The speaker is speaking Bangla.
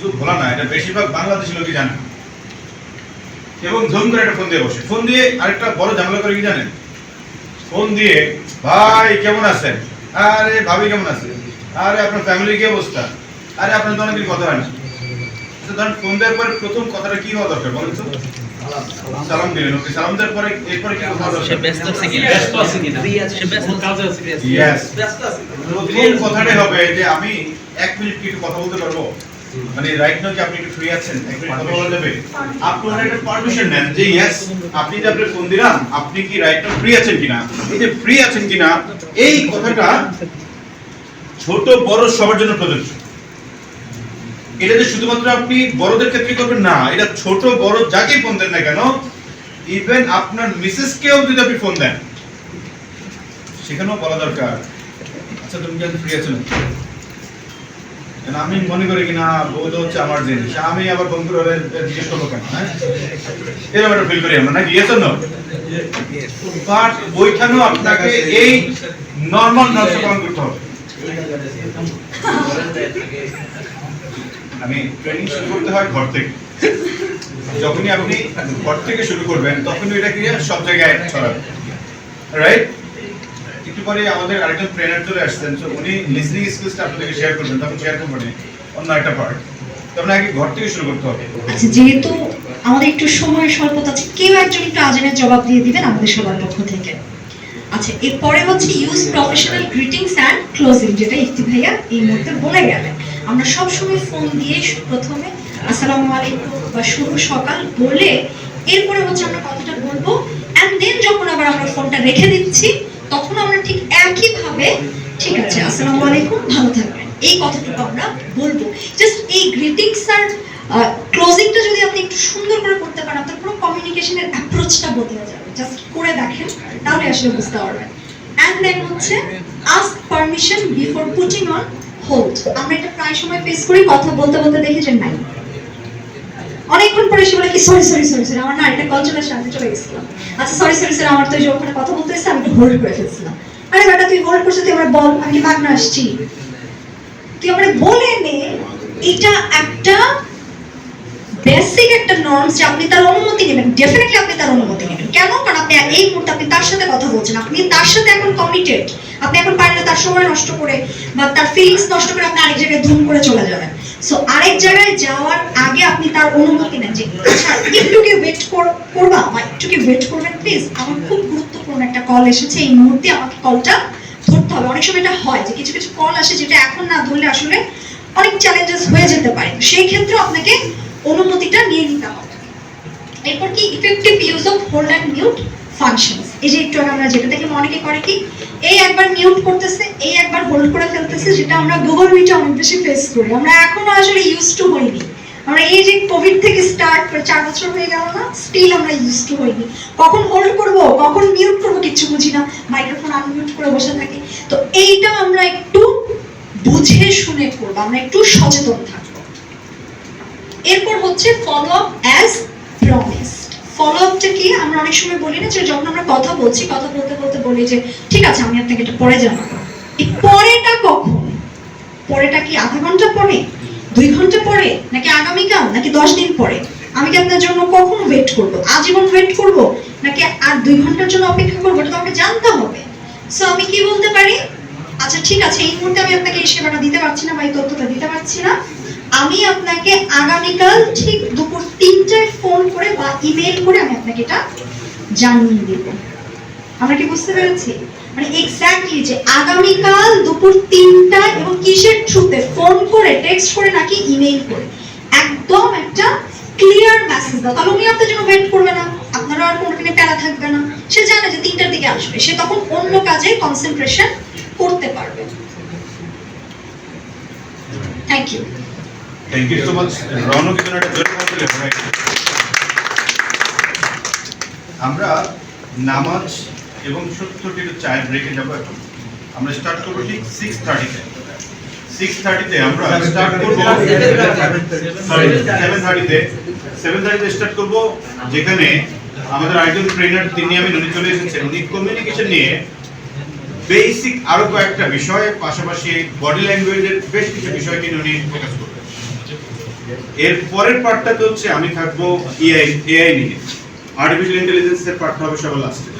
শুধু ভোলা না এটা বেশিরভাগ বাংলাদেশি লোকই জানে। এবং ধুম করে একটা ফোন দিয়ে বসে। ফোন দিয়ে আরেকটা বড় ঝামেলা করে কি জানেন? ফোন দিয়ে ভাই কেমন আছেন? আরে ভাবি কেমন আছেন আরে আপনার ফ্যামিলির কি অবস্থা? আরে আপনার তো অনেকদিন কথা হয় না ধরেন ফোন দেওয়ার পরে প্রথম কথাটা কি হওয়া দরকার বলেন তো? সালাম দিলেন ওকে। সালাম দেওয়ার পরে এরপরে কি কথা সে ব্যস্ত আছে কিনা ব্যস্ত আছে কিনা? সে ব্যস্ত কাজে আছে কিনা? ব্যস্ত আছে। প্রথম কথাটাই হবে যে আমি এক মিনিট কি কথা বলতে পারব? মানে রাইট নাও কি আপনি একটু ফ্রি আছেন এক মিনিট কথা বলা যাবে? আপনি ওনার একটা পারমিশন নেন যে ইয়েস আপনি যে আপনার ফোন দিলাম, আপনি কি রাইট নাও ফ্রি আছেন কিনা? এই যে ফ্রি আছেন কিনা, এই কথাটা ছোট, বড়, সবার জন্য প্রযোজ্য। এটা যে শুধুমাত্র আপনি বড়দের ক্ষেত্রে করবেন না, এটা ছোট, বড় যাকে ফোন দেন না কেন ইভেন আপনার মিসেস কেও যদি আপনি ফোন দেন, সেখানেও বলা দরকার। আচ্ছা তুমি কি ফ্রি আছো নাকি? কেন আমি মনে করি কিনা তো হচ্ছে আমার জিনিস। আমি আবার বন্ধুর জিজ্ঞেস করব কেন হ্যাঁ? এরকম একটা ফিল করি আমরা, নাকি? ইয়েস বাট ওইখানেও আপনাকে এই নর্মাল পালন করতে হবে। আমি ট্রেনিং শুরু করতে হয় ঘর থেকে। যখনই আপনি ঘর থেকে শুরু করবেন, তখনই এটা কি সব জায়গায় ছড়াবে। রাইট একটু পরে আমাদের আরেকজন ট্রেনার চলে আসছেন তো উনি লিসনিং স্কিলসটা আপনাদেরকে শেয়ার করবেন তখন শেয়ার করবেন অন্য একটা পার্ট তো আপনাকে ঘর থেকে শুরু করতে হবে। আচ্ছা যেহেতু আমাদের একটু সময়ের স্বল্পতা আছে, কেউ একজন একটু আজানের জবাব দিয়ে দিবেন আমাদের সবার পক্ষ থেকে? আচ্ছা এরপরে হচ্ছে use professional greetings and closing যেটা ইফতি ভাইয়া এই মুহূর্তে বলে গেলেন। আমরা সব সময় ফোন দিয়ে প্রথমে আসসালামু আলাইকুম বা শুভ সকাল বলে এরপরে হচ্ছে আমরা কথাটা বলব অ্যান্ড দেন যখন আবার আমরা ফোনটা রেখে দিচ্ছি তখন আমরা ঠিক একইভাবে, ঠিক আছে, আসসালামু আলাইকুম, ভালো থাকবেন। এই কথাটুকু আমরা বলব। জাস্ট এই গ্রিটিংস আর ক্লোজিংটা যদি আপনি একটু সুন্দর করে করতে পারেন, আপনার পুরো কমিউনিকেশনের অ্যাপ্রোচটা বদলে যাবে। জাস্ট করে দেখেন, তাহলে আসলে বুঝতে পারবেন। অ্যান্ড দেন হচ্ছে ask permission before putting on hold আমরা এটা প্রায় সময় ফেস করি, কথা বলতে বলতে দেখি যে নাই। অনেকক্ষণ পরে সে বলে কি সরি সরি সরি সরি আমার না এটা কল চলে আসে, আমি চলে গেছিলাম। আচ্ছা সরি সরি স্যার আমার তো যে ওখানে কথা বলতে এসে আমি হোল্ড করে ফেলছিলাম। আরে বেটা, তুই হোল্ড করছিস, তুই আমার বল, আমি কি আসছি? তুই আমার বলে নে, এটা একটা বেসিক একটা নর্মস যে আপনি তার অনুমতি নেবেন। ডেফিনেটলি আপনি তার অনুমতি নেবেন। কেন? কারণ আপনি এই মুহূর্তে আপনি তার সাথে কথা বলছেন। আপনি তার সাথে এখন কমিটেড আপনি এখন পারলে তার সময় নষ্ট করে বা তার ফিলিংস নষ্ট করে আপনি আরেক জায়গায় ধুম করে চলে যাবেন। সো আরেক জায়গায় যাওয়ার আগে আপনি তার অনুমতি নেন যে আচ্ছা একটু কি ওয়েট করবা বা একটু কি ওয়েট করবেন প্লিজ আমার খুব গুরুত্বপূর্ণ একটা কল এসেছে। এই মুহূর্তে আমাকে কলটা ধরতে হবে। অনেক সময় এটা হয় যে, কিছু কিছু কল আসে যেটা এখন না ধরলে আসলে অনেক চ্যালেঞ্জেস হয়ে যেতে পারে। সেই ক্ষেত্রে আপনাকে অনুমতিটা নিয়ে নিতে হবে। এরপর কি? Effective use of hold and mute functions এই যে একটু আগে আমরা যেটা দেখে অনেকে করে কি, এই একবার মিউট করতেছে, এই একবার হোল্ড করে ফেলতেছে, যেটা আমরা গুগল মিটে অনেক বেশি ফেস করি। আমরা এখনও আসলে ইউজ টু হইনি। আমরা এই যে কোভিড থেকে স্টার্ট করে চার বছর হয়ে গেল না স্টিল আমরা ইউজ টু হইনি। কখন হোল্ড করব, কখন মিউট করব কিছু বুঝি না। মাইক্রোফোন আনমিউট করে বসে থাকি। তো এইটা আমরা একটু বুঝে শুনে করব, আমরা একটু সচেতন থাকব। এরপর হচ্ছে follow up as promised follow আপটা কি? আমরা অনেক সময় বলি না যে যখন আমরা কথা বলছি, কথা বলতে বলতে বলি যে, ঠিক আছে, আমি আপনাকে এটা পরে জানাব। এই পরেটা কখন? পরেটা কি আধা ঘণ্টা পরে? দুই ঘণ্টা পরে? নাকি আগামীকাল? নাকি দশ দিন পরে? আমি কি আপনার জন্য কখন ওয়েট করব? আজীবন ওয়েট করব? নাকি আর দুই ঘণ্টার জন্য অপেক্ষা করব? এটা তো আমাকে জানতে হবে। সো আমি কি বলতে পারি? আচ্ছা ঠিক আছে, এই মুহূর্তে আমি আপনাকে এই সেবাটা দিতে পারছি না বা এই তথ্যটা দিতে পারছি না। আমি আপনাকে আগামীকাল ঠিক দুপুর তিনটায় ফোন করে বা ইমেল করে আমি আপনাকে এটা জানিয়ে দেব। আমরা কি বুঝতে পেরেছি? মানে এক্স্যাক্টলি যে আগামীকাল দুপুর তিনটায় এবং কিসের থ্রুতে ফোন করে টেক্সট করে নাকি ইমেল করে। একদম একটা ক্লিয়ার মেসেজ দাও। তাহলে উনি আপনার জন্য ওয়েট করবে না। আপনারও আর কোনো কিনে প্যারা থাকবে না। সে জানে যে তিনটার দিকে আসবে। সে তখন অন্য কাজে কনসেন্ট্রেশন করতে পারবে। Thank you thank you so much Ronok কিন্তু একটা জোরে কথা বলে right? আমরা নামাজ এবং সত্তরটি চায়ের ব্রেকে যাব এখন। আমরা স্টার্ট করব ঠিক সিক্স থার্টিতে সিক্স থার্টিতে আমরা স্টার্ট করব সেভেন থার্টিতে সেভেন থার্টিতে স্টার্ট করব যেখানে আমাদের আরেকজন ট্রেনার তিনি আমি উনি চলে এসেছেন। উনি কমিউনিকেশন নিয়ে বেসিক আরও কয়েকটা বিষয় পাশাপাশি বডি ল্যাঙ্গুয়েজের বেশ কিছু বিষয় নিয়ে উনি ফোকাস করবেন। এর পরের পার্টটাতে হচ্ছে আমি থাকব এআই এআই নিয়ে। আর্টিফিশিয়াল ইন্টেলিজেন্সের পার্টটা হবে সবার লাস্টে